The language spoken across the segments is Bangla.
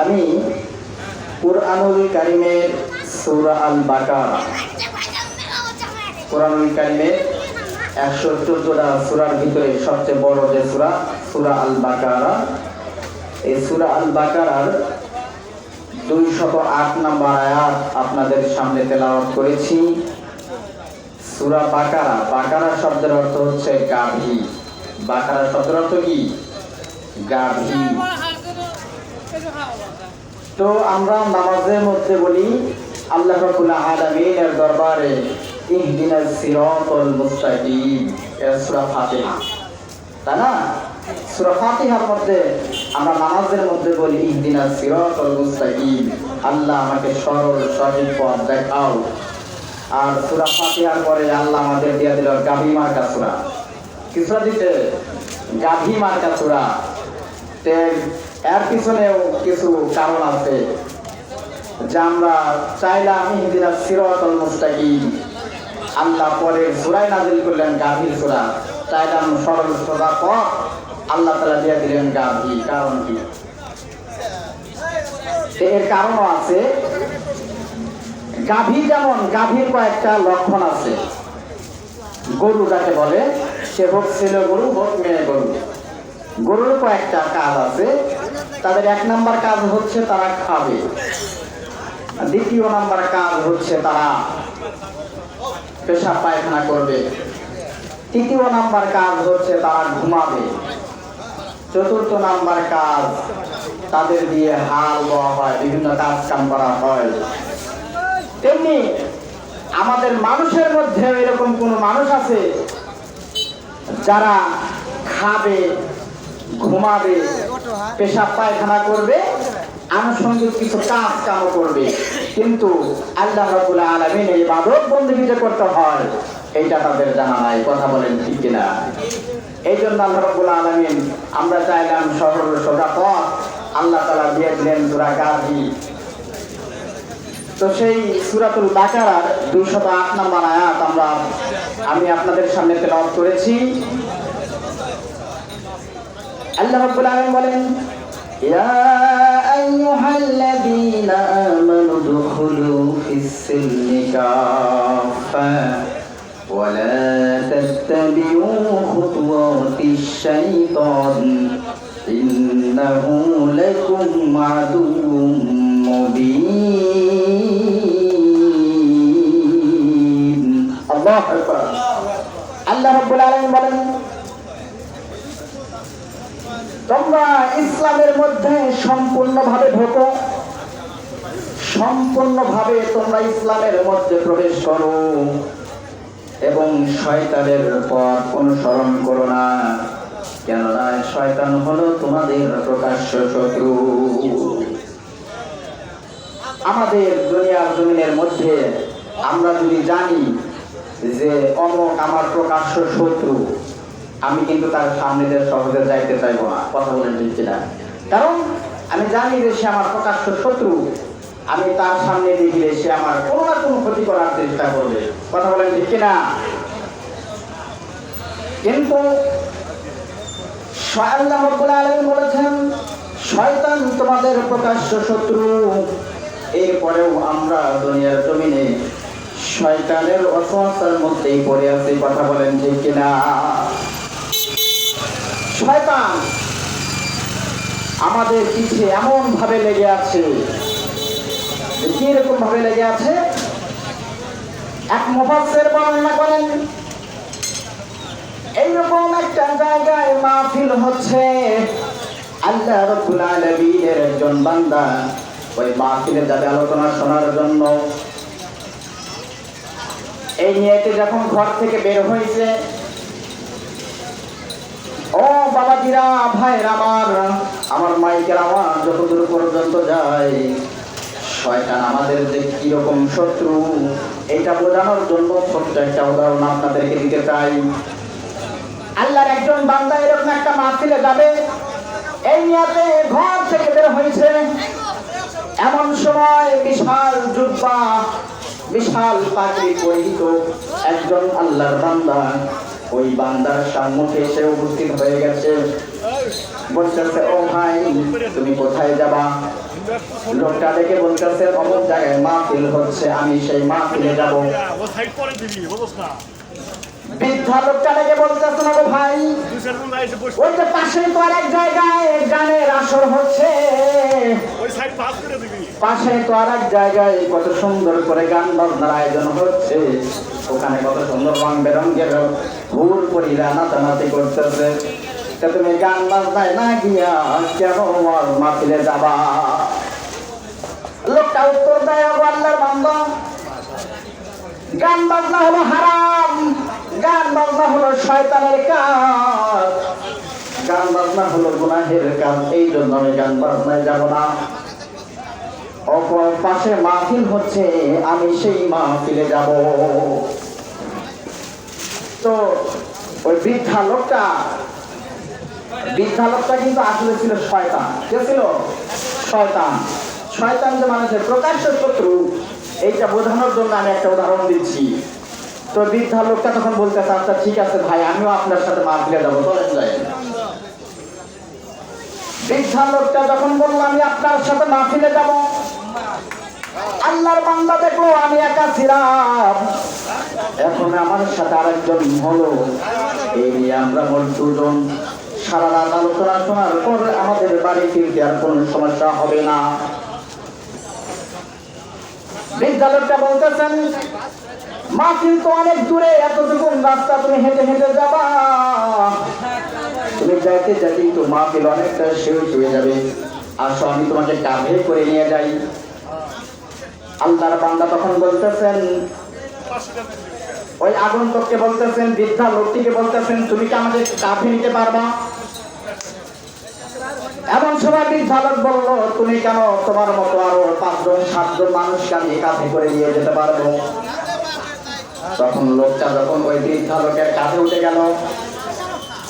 আমি কুরআনুল কারিমের সূরা আল বাকারা কোরআনুল কারিমের একশো চোদ্দটা সুরার ভিতরে সবচেয়ে বড় যে সুরা সুরা আল বাকারা এই সুরা আল বাকারার দুই শত আট নম্বর আয়াত আপনাদের সামনে তেলাওয়াত করেছি। সুরা বাকারা বাকারা শব্দের অর্থ হচ্ছে গাভী। বাকারা শব্দের অর্থ কি? গাভী। তো আমরা নামাজের মধ্যে বলি, আল্লাহ রাব্বুল আলামিনের দরবারে ইহদিনাস সিরাতাল মুস্তাকিম এর সূরা ফাতিহা। তাই না? সূরা ফাতিহার মধ্যে আমরা নামাজের মধ্যে বলি, ইহদিনাস সিরাতাল মুস্তাকিম, আল্লাহ আমাকে সরল, সঠিক পথ দেখাও। আর সূরা ফাতিহার পরে আল্লাহ আমাদের দিয়ে দিল গাভী মার্কা সূরা। কি দিতে গাভী মার্কা সূরা। তে এর পিছনেও কিছু কারণ আছে যে আমরা চাইলাম ইহদিনা সিরাতাল মুস্তাকিম, আল্লাহ পরে সূরায় নাজিল করলেন গাভীর সূরা। চাইলাম সরল সোজা পথ আল্লাহ তাআলা দিয়ে দিলেন গাভী। কারণ কি? এর কারণও আছে। গাভী যেমন, গাভীর কয়েকটা লক্ষণ আছে। গরু যাকে বলে, সে হোক ছেলে গরু হোক মেয়ে গরু। গরুর কয়েকটা কাজ আছে। তাদের এক নাম্বার কাজ হচ্ছে তারা খাবে। দ্বিতীয় নাম্বার কাজ হচ্ছে তারা পেশাব পায়খানা করবে। তৃতীয় নাম্বার কাজ হচ্ছে তারা ঘুমাবে। চতুর্থ নাম্বার কাজ তাদের দিয়ে হাল দেওয়া হয়, বিভিন্ন কাজ কাম করা হয়। তেমনি আমাদের মানুষের মধ্যে এরকম কোন মানুষ আছে যারা খাবে, ঘুমাবে পেশাব পায়খানা করবে, আনুষঙ্গিক কিছু কাজ কাম করবে। কিন্তু আল্লাহ রাবুল আলমিন এই বাদক বন্দী যে করতে হয়। এইটা তাদের জানা নাই, কথা বলেন ঠিক কিনা? এই জন্য আল্লাহ রাবুল আলমিন, আমরা চাইলাম সরল সোজা পথ আল্লাহ তালা দিয়ে দিলেন সুরা গাভী তো সেই সুরাতুল বাকারার দুইশত আট নম্বর আয়াত আমরা, আমি আপনাদের সামনে তেলাওয়াত করেছি। আল্লাহ রাব্বুল আলামিন বলেন ইয়া আইয়ুহাল্লাযীনা আমানু দুখুলু ফিস-সিলমি কাফা ولا تتبعوا خطوات الشيطان إنه لكم عدو مبين الله أكبر আল্লাহ রাব্বুল আলামিন বলেন তোমরা ইসলামের মধ্যে সম্পূর্ণভাবে ঢোকো। সম্পূর্ণভাবে তোমরা ইসলামের মধ্যে প্রবেশ করো এবং শয়তানের পথ অনুসরণ করো না। কেননা শয়তান হলো তোমাদের প্রকাশ্য শত্রু। আমাদের দুনিয়ার জমিনের মধ্যে আমরা যদি জানি যে অমক আমার প্রকাশ্য শত্রু আমি কিন্তু তার সামনে সহজে যাইতে চাইব না, কথা বলেন ঠিক কিনা কারণ আমি জানি যে সে আমার প্রকাশ্য শত্রু। আমি তার সামনে দিয়ে গেলে সে আমার কোনো না কোনো ক্ষতি করার চেষ্টা করবে। কথা বলেন ঠিক কিনা? কিন্তু বলেছেন, শয়তান তোমাদের প্রকাশ্য শত্রু। এরপরেও আমরা দুনিয়ার জমিনে শয়তানের অসংস্থার মধ্যেই পড়ে আছি। কথা বলেন ঠিক কিনা? শয়তান আমাদের পিছে এমন ভাবে লেগে আছে। কীরকম ভাবে লেগে আছে? এক মুফাসসির বর্ণনা করেন, এইরকম একটা জায়গায় মাহফিল হচ্ছে। আল্লাহ রাব্বুল আলামিনের একজন বান্দা ওই মাহফিলে যাবে আলোচনা শোনার জন্য। এই নিয়েতে যখন ঘর থেকে বের হয়েছে ও বাবাজিরা, ভাইয়ের আমার আমার মাইকের আওয়াজ যতদূর পর্যন্ত যায়, শয়তান আমাদের যে কীরকম শত্রু এটা বোঝানোর জন্য ছোট্ট একটা উদাহরণ আপনাদেরকে দিতে চাই। আল্লাহর একজন বান্দা এরকম একটা মাহফিলে যাবে, এই নিয়াতে ঘর থেকে বের হয়েছে। এমন সময় বিশাল জুব্বা, বিশাল পাগড়ি পরিহিত একজন আল্লাহর বান্দা ওই বান্দার সম্মুখে এসে উপস্থিত হয়ে গেছে। বলতেছে, ও ভাই, তুমি কোথায় যাবা? লোকটা দেখে বলতেছেন অমুক জায়গায় মাহফিল হচ্ছে, আমি সেই যাব। দিবি বুঝছ না বৃদ্ধা লোকটা দেখে বলতেছেন গো ভাই, ওই যে পাশে তো আর এক জায়গায় গানের আসর হচ্ছে। পাশে তো আর এক জায়গায় কত সুন্দর করে গান বাজনার আয়োজন হচ্ছে। ওখানে কত সুন্দর রং বেরঙ্গের ভুল পরিরা নাচানাচি করতেছে। তা তুমি গান বাজনায় না গিয়া কেন মাহফিলে যাবা? লোকটা উত্তর দেয় আল্লাহর বান্দা, গান বাজনা হলো হারাম, গান বাজনা হলো শয়তানের কাজ। গান বাজনা হলো গুনাহের কাজ এই জন্য আমি গান বাজনায় যাব না। অপর পাশে মাহফিল হচ্ছে, আমি সেই মাহফিলে যাব। তো ওই বৃদ্ধা লোকটা বৃদ্ধা লোকটা কিন্তু আসলে ছিল শয়তান। কে ছিল? শয়তান। শয়তান যে মানুষের প্রকাশ্য শত্রু, এইটা বোঝানোর জন্য আমি একটা উদাহরণ দিচ্ছি। তো বৃদ্ধা লোকটা তখন বলতেছে আচ্ছা ঠিক আছে ভাই, আমিও আপনার সাথে মাহফিলে যাব, চলেন যাই বৃদ্ধা লোকটা যখন বলল, আমি আপনার সাথে মাহফিলে যাব। আল্লাহর বান্দা দেখল, আমি একা ছিলাম। এখন আমার সাথে আরেকজন হলো। এই নিয়ে আমরা মোট দুজন সারা রাত আলোচনা শোনার পর আমাদের বাড়ি ফিরতে আর কোনো সমস্যা হবে না। বিদ্যালয়টা বলতেছেন, মাহফিল তো অনেক দূরে এতটুকু রাস্তা তুমি হেঁটে হেঁটে যাবা। যাইতে যাইতে তো মাহফিল অনেকটা শেষ হয়ে যাবে। আসো আমি তোমাকে কাঁধে করে নিয়ে যাই। আল্লাহর বান্দা তখন বলতেছেন। ওই আগন্তককে বলতেছেন, বৃদ্ধা লোকটিকে বলতেছেন, তুমি কি আমাকে কাঁধে নিতে পারবা? এমন সময় বৃদ্ধা লোক বলল, তুমি কেন তোমার মতো আরও পাঁচজন, সাতজন মানুষকে আমি কাঁধে করে নিয়ে যেতে পারব? তখন লোকটা যখন ওই বৃদ্ধা লোকের কাঁধে উঠে গেল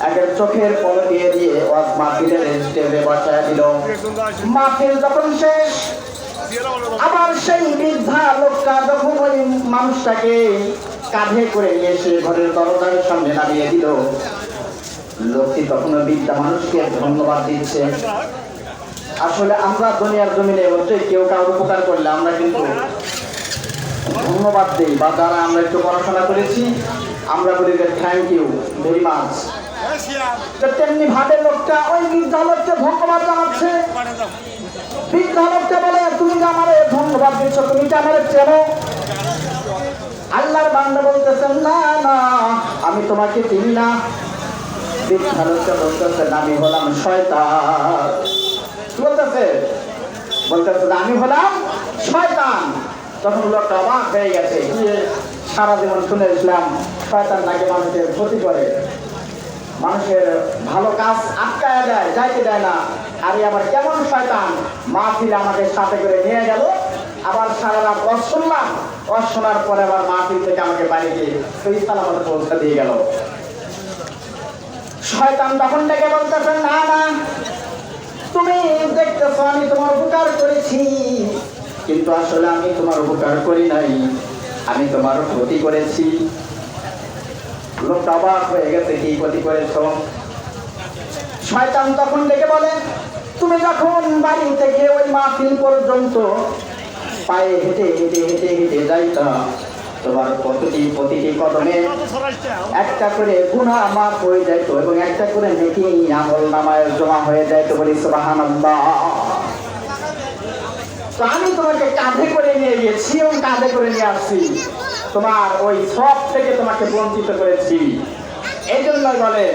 একের চোখের পল দিয়ে ওয়াজ মাহফিলের স্টেজে বসায় দিল। মাহফিল যখন শেষ। আবার সেই বৃদ্ধা লোকটা যখন ওই মানুষটাকে কাঁধে করে নিয়ে এসে ঘরের দরজার সামনে নামিয়ে দিল। লোকটি তখন ওই বৃদ্ধা মানুষকে ধন্যবাদ দিচ্ছে। আসলে আমরা দুনিয়ার জমিনে হচ্ছে কেউ কারোর উপকার করলে আমরা কিন্তু ধন্যবাদ দিই, বা যারা আমরা একটু পড়াশোনা করেছি, আমরা বলি যে থ্যাংক ইউ ভেরি মাচ তেমনি ভাবে লোকটা ওই বৃদ্ধা লোককে ধন্যবাদ জানাচ্ছে। পাঠিয়ে দাও। বৃদ্ধা লোকটা বলে তুমি যে আমার ধন্যবাদ দিচ্ছ তুমি কি আমার চেনো। আল্লাহর বান্দা বলতেছেন না না আমি তোমাকে চিনি না। বৃদ্ধা লোকটা বলতেছেন আমি হলাম শয়তান। বলতেছে? বলতেছে আমি হলাম শয়তান। তখন লোকটা অবাক হয়ে গেছে সারা জীবন শুনে ইসলাম শয়তান নাকি মানুষের ক্ষতি করে? মানুষের ভালো কাজ আটকায় দেয়, যাইতে দেয় না। আর আবার কেমন শয়তান? মাহফিল আমাকে সাথে করে নিয়ে গেল। আবার সারা রাত অস শুনলাম। অস শোনার পরে আবার মাহফিল থেকে আমাকে বাড়ি গিয়ে সেই সালামতে পৌঁছে দিয়ে গেল। শয়তান তখন ডেকে বলতেছেন না না, তুমি দেখতেছো, আমি তোমার উপকার করেছি। কিন্তু আসলে আমি তোমার উপকার করি নাই। আমি তোমার ক্ষতি করেছি। শয়তান তখন ডেকে বলে, তুমি যখন বাড়ি থেকে ওই মাহফিল পর্যন্ত পায়ে হেঁটে হেঁটে হেঁটে হেঁটে যাইতা, তোমার প্রতিটি প্রতিটি কদমে একটা করে গুণা মাফ হয়ে যাইতো এবং একটা করে নেকি আমল নামায় জমা হয়ে যাইতো বলি সুবাহান তো আমি তোমাকে কাঁধে করে নিয়ে গেছি এবং কাঁধে করে নিয়ে আসছি। তোমার ওই সব থেকে তোমাকে বঞ্চিত করেছি। এই জন্যই বলে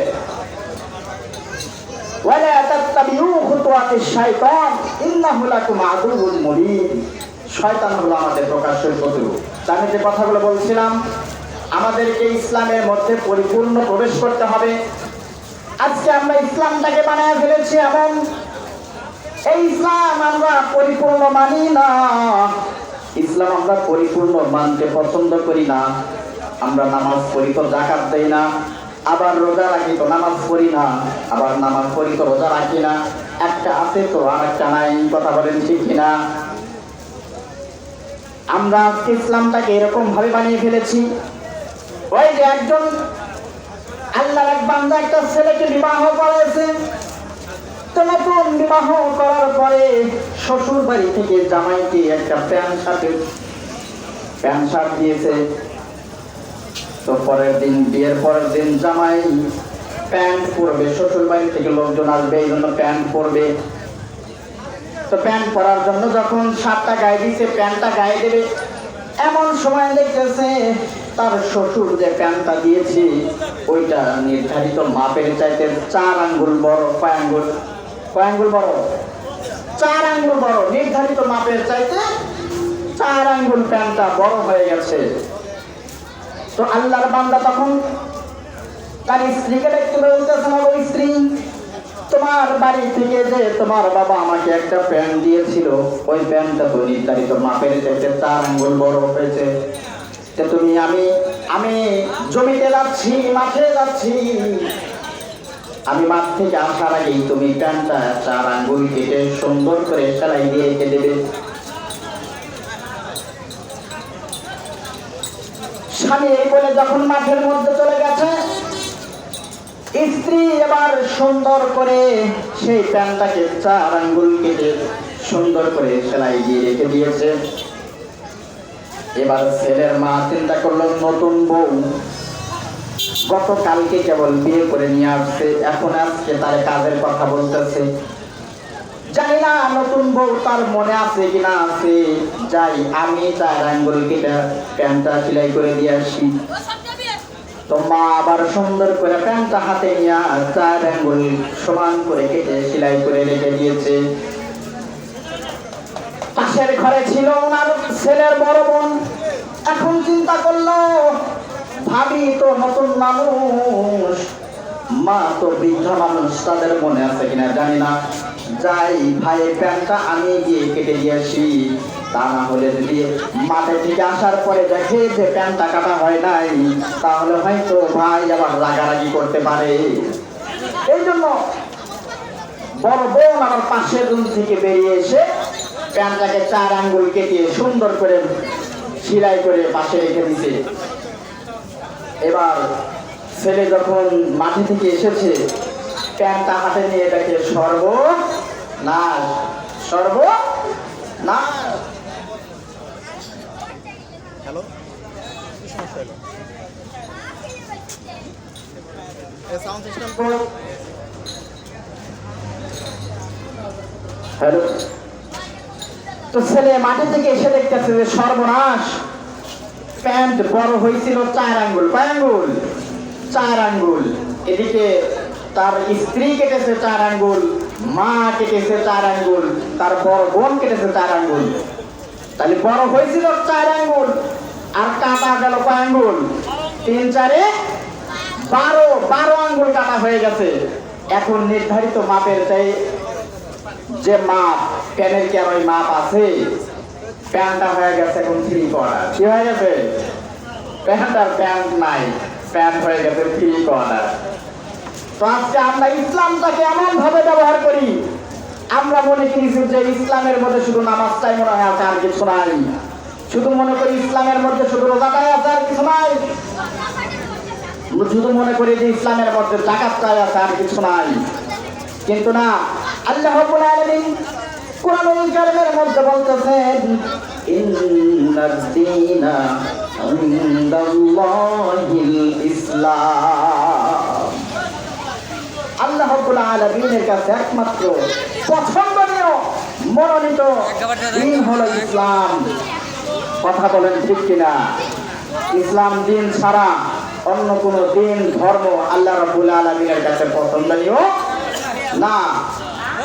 শয়তান হলো আমাদের প্রকাশ্য শত্রু। যে কথাগুলো বলছিলাম, আমাদেরকে ইসলামের মধ্যে পরিপূর্ণ প্রবেশ করতে হবে। আজকে আমরা ইসলামটাকে বানায় ফেলেছি এবং এই ইসলাম আমরা পরিপূর্ণ মানি না। ইসলাম আমরা পরিপূর্ণ মানতে পছন্দ করি না। আমরা নামাজ পড়ি তো জাকাত দেই না। আবার রোজা রাখি তো নামাজ পড়ি না। আবার নামাজ পড়ি তো রোজা রাখি না। একটা আছে তো আর একটা নাই, কথা বলেন ঠিক কিনা? আমরা ইসলামটাকে এরকম ভাবে বানিয়ে ফেলেছি। ওই যে একজন আল্লাহর এক বান্দা একটা ছেলেকে বিবাহ করেছে তো নতুন বিবাহ করার পরে শ্বশুর বাড়ি থেকে জামাইকে একটা প্যান্ট শার্টের প্যান্ট শার্ট দিয়েছে। তো পরের দিন, বিয়ের পরের দিন জামাই প্যান্ট পরবে। শ্বশুর বাড়ি থেকে লোকজন আসবে, এই জন্য প্যান্ট পরবে। তো প্যান্ট পরার জন্য যখন শার্টটা গায়ে দিছে প্যান্টটা গায়ে দেবে, এমন সময় দেখতেছে তার শ্বশুর যে প্যান্টটা দিয়েছে, ওইটা নির্ধারিত মাপের চাইতে চার আঙ্গুল বড়, কয় আঙ্গুল? কয় আঙ্গুল বড়? চার আঙ্গুল বড়। নির্ধারিত মাপের চাইতে চার আঙ্গুল প্যান্টটা বড় হয়ে গেছে। তো আল্লাহর বান্দা তখন তার স্ত্রীকে দেখতে বলতেছে না ওই স্ত্রী, তোমার বাড়ি থেকে যে তোমার বাবা আমাকে একটা প্যান্ট দিয়েছিল, ওই প্যান্টটা তো নির্ধারিত মাপের চাইতে চার আঙ্গুল বড় হয়েছে। তুমি আমি আমি জমিতে যাচ্ছি, মাঠে যাচ্ছি আমি মাঠ থেকে আসার আগেই তুমি প্যান্টটা চার আঙ্গুল কেটে সুন্দর করে সেলাই দিয়ে রেখে দেবে। স্বামী এই বলে যখন মাঠের মধ্যে চলে গেছে, স্ত্রী এবার সুন্দর করে সেই প্যান্টটাকে চার আঙ্গুল কেটে সুন্দর করে সেলাই দিয়ে রেখে দিয়েছে। এবার ছেলের মা চিন্তা করল, নতুন বউ। গতকালকে কেবল বিয়ে করে নিয়ে আসছে, এখন আজকে তার কাজের কথা বলতেছে। জানি না নতুন বউ তার মনে আছে কিনা আছে। যাই, আমি চার আঙ্গুল কেটে প্যান্টটা সেলাই করে দিয়ে আসি। তো মা আবার সুন্দর করে প্যান্টটা হাতে নিয়ে চার আঙ্গুল সমান করে কেটে সেলাই করে রেখে দিয়েছে। পাশের ঘরে ছিল ওনার ছেলের বড় বোন। এখন চিন্তা করল ভাবি তো নতুন মানুষ। মা তো বৃদ্ধ মানুষ, তাদের মনে আছে কিনা জানি না। যাই ভাই, প্যান্টটা আমি গিয়ে কেটে দিয়ে আসি তা না হলে যদি মাঠে থেকে আসার পরে দেখে যে প্যান্টটা কাটা হয় নাই, তাহলে হয়তো ভাই আবার রাগারাগি করতে পারে। এই জন্য বড় বোন আমার পাশের রুম থেকে বেরিয়ে এসে প্যান্টটাকে চার আঙ্গুল কেটে সুন্দর করে সিলাই করে পাশে রেখে দিছে। এবার ছেলে যখন মাঠে থেকে এসেছে প্যান্টটা হাতে নিয়ে দেখে সর্ব না সর্ব না হ্যালো? Sound system hello? তো ছেলে মাঠে থেকে এসে দেখতেছে যে সর্বনাশ। প্যান্ট বড় হয়েছিল চার আঙ্গুল। কয় আঙ্গুল? চার আঙ্গুল। এদিকে তার স্ত্রী কেটেছে চার আঙ্গুল, মা কেটেছে চার আঙ্গুল, তার বড় বোন কেটেছে চার আঙ্গুল। তাহলে বড় হয়েছিল চার আঙ্গুল, আর কাটা গেল কয় আঙ্গুল? তিন চারে বারো বারো আঙ্গুল কাটা হয়ে গেছে। এখন নির্ধারিত মাপের চাই যে মাপ প্যানের কি আর ওই মাপ আছে? প্যান্টটা হয়ে গেছে এখন থ্রি কোয়ার্টার কি হয়ে গেছে? প্যান্ট আর প্যান্ট নাই, প্যান্ট হয়ে গেছে থ্রি কোয়ার্টার তো আজকে আমরা ইসলামটাকে এমন ভাবে ব্যবহার করি, আমরা মনে করি যে ইসলামের মধ্যে শুধু নামাজটাই মনে হয় আছে, আর কিছু নাই। শুধু মনে করি ইসলামের মধ্যে শুধু রোজাটাই আছে, আর কিছু নাই। শুধু মনে করি যে ইসলামের মধ্যে জাকাতটাই আছে, আর কিছু নাই। কিন্তু না, আল্লাহ আলামিন ইসলাম। একমাত্র পছন্দনীয় মনোনীত দিন হলো ইসলাম। কথা বলেন ঠিক কিনা? ইসলাম দিন ছাড়া অন্য কোন দিন, ধর্ম আল্লাহ রাব্বুল আলামিনের কাছে পছন্দনীয় না।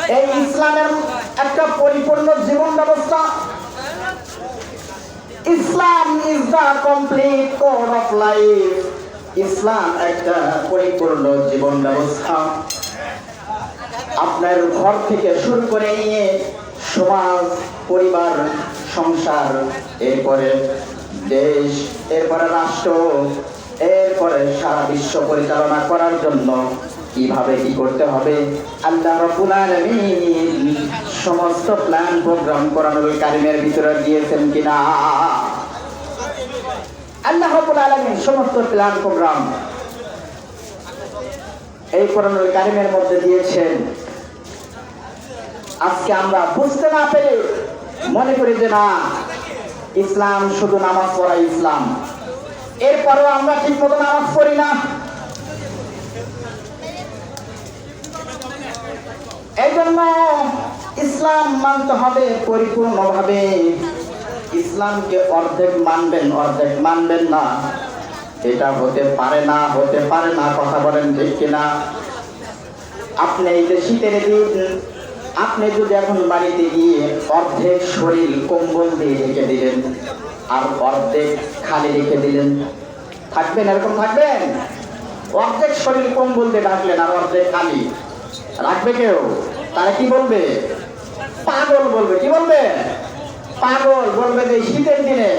এই ইসলামের একটা পরিপূর্ণ জীবন ব্যবস্থা। Islam is the complete code of life ইসলাম একটা পরিপূর্ণ জীবন ব্যবস্থা। আপনার ঘর থেকে শুরু করে নিয়ে সমাজ, পরিবার, সংসার, এরপরে দেশ, এরপরে রাষ্ট্র, এরপরে সারা বিশ্ব পরিচালনা করার জন্য কীভাবে কি করতে হবে? আল্লাহ রাব্বুল আলামিন সমস্ত প্ল্যান প্রোগ্রাম কোরআনুল কারিমের ভিতরে দিয়েছেন কিনা? আল্লাহ রাব্বুল সমস্ত প্ল্যান প্রোগ্রাম এই কোরআনুল কারিমের মধ্যে দিয়েছেন। আজকে আমরা বুঝতে না পেরে মনে করি যে না, ইসলাম শুধু নামাজ পড়া ইসলাম। এরপরেও আমরা ঠিক মতো নামাজ পড়ি না। এই জন্য ইসলাম মানতে হবে পরিপূর্ণভাবে। ইসলামকে অর্ধেক মানবেন অর্ধেক মানবেন না। এটা হতে পারে না, হতে পারে না, কথা বলেন ঠিক কিনা? আপনি এই যে শীতের দিন, আপনি যদি এখন বাড়িতে গিয়ে অর্ধেক শরীর কম্বল দিয়ে রেখে দিলেন, আর অর্ধেক খালি রেখে দিলেন, থাকবেন এরকম থাকবেন? অর্ধেক শরীর কম্বল দিয়ে ঢাকলেন আর অর্ধেক খালি। রাখবে কেউ? তারা কি বলবে? পাগল বলবে, কি বলবে? পাগল বলবে যে শীতের দিনে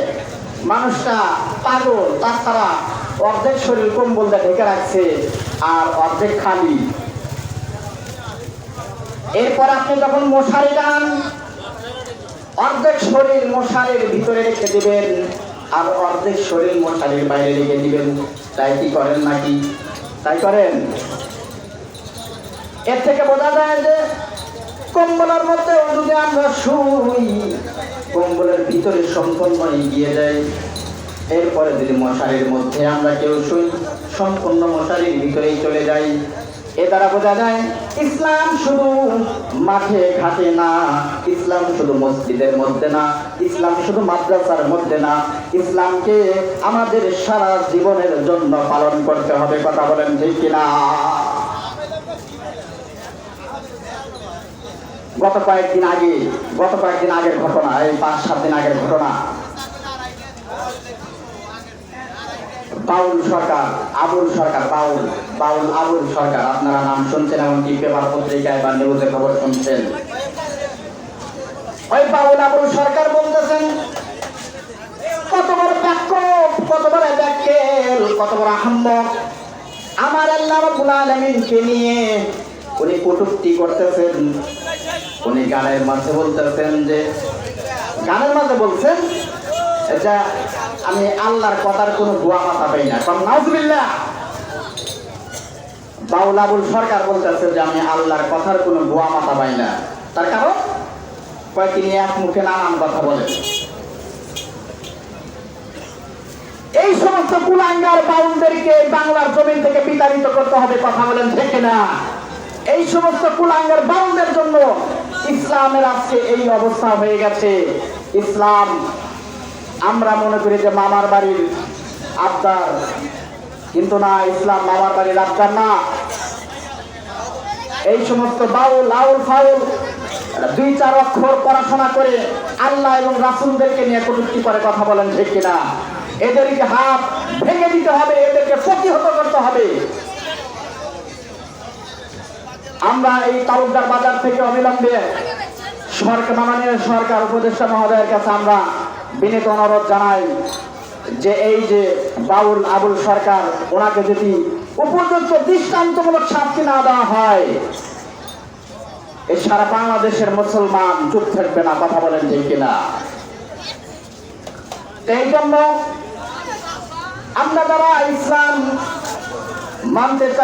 মানুষটা পাগল, তাছাড়া অর্ধেক শরীর কম্বল দিয়ে ঢেকে রাখছে আর অর্ধেক খালি। এরপর আপনি যখন মশারি টান, অর্ধেক শরীর মশারির ভিতরে রেখে দিবেন আর অর্ধেক শরীর মশারির বাইরে রেখে দিবেন। তাই কি করেন নাকি? তাই করেন? এর থেকে বোঝা যায় যে কম্বলের মধ্যে যদি আমরা শুই, কম্বলের ভিতরে সম্পূর্ণ এগিয়ে যায় এরপরে যদি মশারির মধ্যে আমরা কেউ শুই, সম্পূর্ণ মশারির ভিতরেই চলে যাই। এ দ্বারা বোঝা যায়, ইসলাম শুধু মাঠে ঘাটে না, ইসলাম শুধু মসজিদের মধ্যে না, ইসলাম শুধু মাদ্রাসার মধ্যে না। ইসলামকে আমাদের সারা জীবনের জন্য পালন করতে হবে, কথা বলেন ঠিক কিনা? গত কয়েকদিন আগে, গত কয়েকদিন আগের ঘটনা, এই পাঁচ, সাত দিন আগের ঘটনা। বাউল সরকার, আবুল সরকার, বাউল বাউল আবুল সরকার, আপনারা নাম শুনছেন এমনকি পেপার পত্রিকায় বা নিউজে খবর শুনছেন। ওই বাউল আবুল সরকার বলতেছেন, কত বড় বাক্য কত বড় ব্যাকেল, কত বড় আহম্মক। আমার আল্লাহ রাব্বুল আলামিনকে নিয়ে উনি কটূক্তি করতেছেন। উনি গানের মাঝে বলতেছেন যে, গানের মাঝে বলছেন, এটা আমি আল্লাহর কথার কোনো দোয়া মাথা পাই না। কারণ নাউজুবিল্লাহ। বাউল আবুল সরকার বলতেছে যে, আমি আল্লাহর কথার কোনো দোয়া মাথা পাই না। তার কারণ? কয়, তিনি এক মুখে নানান কথা বলেন। এই সমস্ত কুলাঙ্গার বাউলদেরকে বাংলার জমিন থেকে বিতাড়িত করতে হবে, কথা বলেন ঠিক না এই সমস্ত কুলাঙ্গার বাউলদের জন্য ইসলামের আজকে এই অবস্থা হয়ে গেছে। ইসলাম, আমরা মনে করি যে মামার বাড়ির আবদার। কিন্তু না, ইসলাম মামার বাড়ির আবদার না। এই সমস্ত বাউল লাউল ফাউল, দুই চার অক্ষর পড়াশোনা করে আল্লাহ এবং রাসুলদেরকে নিয়ে কটুক্তি করে কথা বলেন ঠিক কিনা? এদেরকে হাত ভেঙে দিতে হবে, এদেরকে প্রতিহত করতে হবে। আমরা এই তালুকদার বাজার থেকে অবিলম্বে সরকার মাননীয় সরকার উপদেষ্টা মহোদয়ের কাছে আমরা বিনীত অনুরোধ জানাই যে এই যে বাউল আবুল সরকার, ওনাকে যদি উপযুক্ত দৃষ্টান্তমূলক শাস্তি না দেওয়া হয় এই সারা বাংলাদেশের মুসলমান চুপ থাকবে না, কথা বলেন যে কিনা? এই জন্য আমরা যারা ইসলাম মানতে